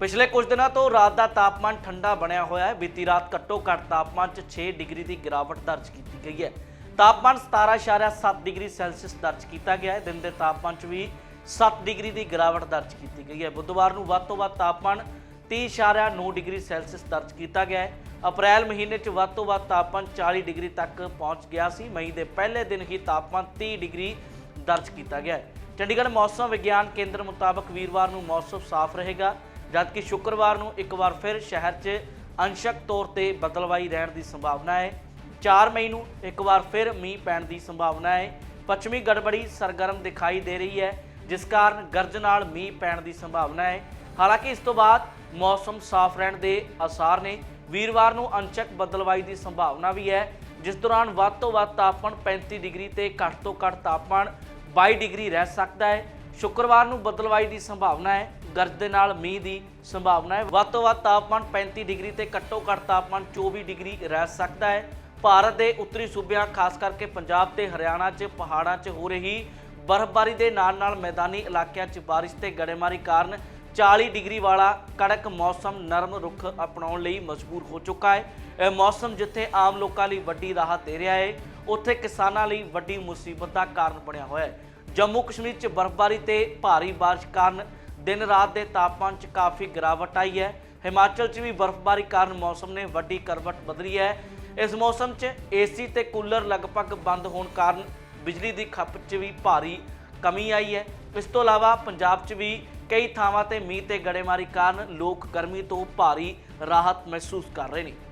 ਪਿਛਲੇ ਕੁਝ ਦਿਨਾਂ ਤੋਂ ਰਾਤ ਦਾ ਤਾਪਮਾਨ ਠੰਡਾ ਬਣਿਆ ਹੋਇਆ ਹੈ। ਬੀਤੀ ਰਾਤ ਘੱਟੋ ਘੱਟ ਤਾਪਮਾਨ 'ਚ 6 ਡਿਗਰੀ ਦੀ ਗਿਰਾਵਟ ਦਰਜ ਕੀਤੀ ਗਈ ਹੈ। ਤਾਪਮਾਨ 17.7 ਡਿਗਰੀ ਸੈਲਸੀਅਸ ਦਰਜ ਕੀਤਾ ਗਿਆ ਹੈ। ਦਿਨ ਦੇ ਤਾਪਮਾਨ 'ਚ ਵੀ 7 ਡਿਗਰੀ ਦੀ ਗਿਰਾਵਟ ਦਰਜ ਕੀਤੀ ਗਈ ਹੈ। ਬੁੱਧਵਾਰ ਨੂੰ ਵੱਧ ਤੋਂ ਵੱਧ ਤਾਪਮਾਨ 30.9 ਡਿਗਰੀ ਸੈਲਸੀਅਸ ਦਰਜ ਕੀਤਾ ਗਿਆ ਹੈ। ਅਪ੍ਰੈਲ ਮਹੀਨੇ 'ਚ ਵੱਧ ਤੋਂ ਵੱਧ ਤਾਪਮਾਨ 40 ਡਿਗਰੀ ਤੱਕ ਪਹੁੰਚ ਗਿਆ ਸੀ। ਮਈ ਦੇ ਪਹਿਲੇ ਦਿਨ ਹੀ ਤਾਪਮਾਨ 30 ਡਿਗਰੀ ਦਰਜ ਕੀਤਾ ਗਿਆ ਹੈ। ਚੰਡੀਗੜ੍ਹ ਮੌਸਮ ਵਿਗਿਆਨ ਕੇਂਦਰ ਮੁਤਾਬਕ ਵੀਰਵਾਰ ਨੂੰ ਮੌਸਮ ਸਾਫ਼ ਰਹੇਗਾ। ਜਦਕਿ ਸ਼ੁੱਕਰਵਾਰ ਨੂੰ ਇੱਕ ਵਾਰ ਫਿਰ ਸ਼ਹਿਰ 'ਚ ਅੰਸ਼ਕ ਤੌਰ ਤੇ ਬਦਲਵਾਈ ਰਹਿਣ ਦੀ ਸੰਭਾਵਨਾ ਹੈ। 4 ਮਈ ਨੂੰ ਇੱਕ ਵਾਰ ਫਿਰ ਮੀਂਹ ਪੈਣ ਦੀ ਸੰਭਾਵਨਾ ਹੈ। ਪੱਛਮੀ ਗੜਬੜੀ ਸਰਗਰਮ ਦਿਖਾਈ ਦੇ ਰਹੀ ਹੈ, ਜਿਸ ਕਾਰਨ ਗਰਜ ਨਾਲ ਮੀਂਹ ਪੈਣ ਦੀ ਸੰਭਾਵਨਾ ਹੈ। ਹਾਲਾਂਕਿ ਇਸ ਤੋਂ ਬਾਅਦ ਮੌਸਮ ਸਾਫ਼ ਰਹਿਣ ਦੇ ਆਸਾਰ ਨੇ। ਵੀਰਵਾਰ ਨੂੰ ਅੰਸ਼ਕ ਬਦਲਵਾਈ ਦੀ ਸੰਭਾਵਨਾ ਵੀ ਹੈ, ਜਿਸ ਦੌਰਾਨ ਵੱਧ ਤੋਂ ਵੱਧ ਤਾਪਮਾਨ 35 ਡਿਗਰੀ ਤੇ ਘੱਟ ਤੋਂ ਘੱਟ ਤਾਪਮਾਨ 22 ਡਿਗਰੀ ਰਹਿ ਸਕਦਾ ਹੈ। ਸ਼ੁੱਕਰਵਾਰ ਨੂੰ ਬਦਲਵਾਈ ਦੀ ਸੰਭਾਵਨਾ ਹੈ। ਗਰਜ ਦੇ ਨਾਲ ਮੀਂਹ ਦੀ ਸੰਭਾਵਨਾ ਹੈ। ਵੱਧ ਤੋਂ ਵੱਧ ਤਾਪਮਾਨ 35 ਡਿਗਰੀ ਤੇ ਘੱਟੋ ਘੱਟ ਤਾਪਮਾਨ 24 ਡਿਗਰੀ ਰਹਿ ਸਕਦਾ ਹੈ। ਭਾਰਤ ਦੇ ਉੱਤਰੀ ਸੂਬਿਆਂ, ਖਾਸ ਕਰਕੇ ਪੰਜਾਬ ਤੇ ਹਰਿਆਣਾ 'ਚ, ਪਹਾੜਾਂ 'ਚ ਹੋ ਰਹੀ ਬਰਫ਼ਬਾਰੀ ਦੇ ਨਾਲ-ਨਾਲ ਮੈਦਾਨੀ ਇਲਾਕਿਆਂ 'ਚ ਬਾਰਿਸ਼ ਤੇ ਗੜੇਮਾਰੀ ਕਾਰਨ 40 ਡਿਗਰੀ ਵਾਲਾ ਕੜਕ ਮੌਸਮ ਨਰਮ ਰੁੱਖ ਅਪਣਾਉਣ ਲਈ ਮਜਬੂਰ ਹੋ ਚੁੱਕਾ ਹੈ। ਇਹ ਮੌਸਮ ਜਿੱਥੇ ਆਮ ਲੋਕਾਂ ਲਈ ਵੱਡੀ ਰਾਹਤ ਦੇ ਰਿਹਾ ਹੈ, ਉੱਥੇ ਕਿਸਾਨਾਂ ਲਈ ਵੱਡੀ ਮੁਸੀਬਤ ਦਾ ਕਾਰਨ ਬਣਿਆ ਹੋਇਆ ਹੈ। ਜੰਮੂ ਕਸ਼ਮੀਰ 'ਚ ਬਰਫ਼ਬਾਰੀ ਤੇ ਭਾਰੀ ਬਾਰਿਸ਼ ਕਾਰਨ ਦਿਨ ਰਾਤ ਦੇ ਤਾਪਮਾਨ 'ਚ ਕਾਫੀ ਗਿਰਾਵਟ ਆਈ ਹੈ। ਹਿਮਾਚਲ 'ਚ ਵੀ ਬਰਫ਼ਬਾਰੀ ਕਾਰਨ ਮੌਸਮ ਨੇ ਵੱਡੀ ਕਰਵਟ ਬਦਲੀ ਹੈ। ਇਸ ਮੌਸਮ 'ਚ ਏਸੀ ਤੇ ਕੂਲਰ ਲਗਭਗ ਬੰਦ ਹੋਣ ਕਾਰਨ ਬਿਜਲੀ ਦੀ ਖਪਤ 'ਚ ਵੀ ਭਾਰੀ ਕਮੀ ਆਈ ਹੈ। ਇਸ ਤੋਂ ਇਲਾਵਾ ਪੰਜਾਬ 'ਚ ਵੀ ਕਈ ਥਾਵਾਂ ਤੇ ਮੀਂਹ ਤੇ ਗੜੇਮਾਰੀ ਕਾਰਨ ਲੋਕ ਗਰਮੀ ਤੋਂ ਭਾਰੀ ਰਾਹਤ ਮਹਿਸੂਸ ਕਰ ਰਹੇ ਨੇ।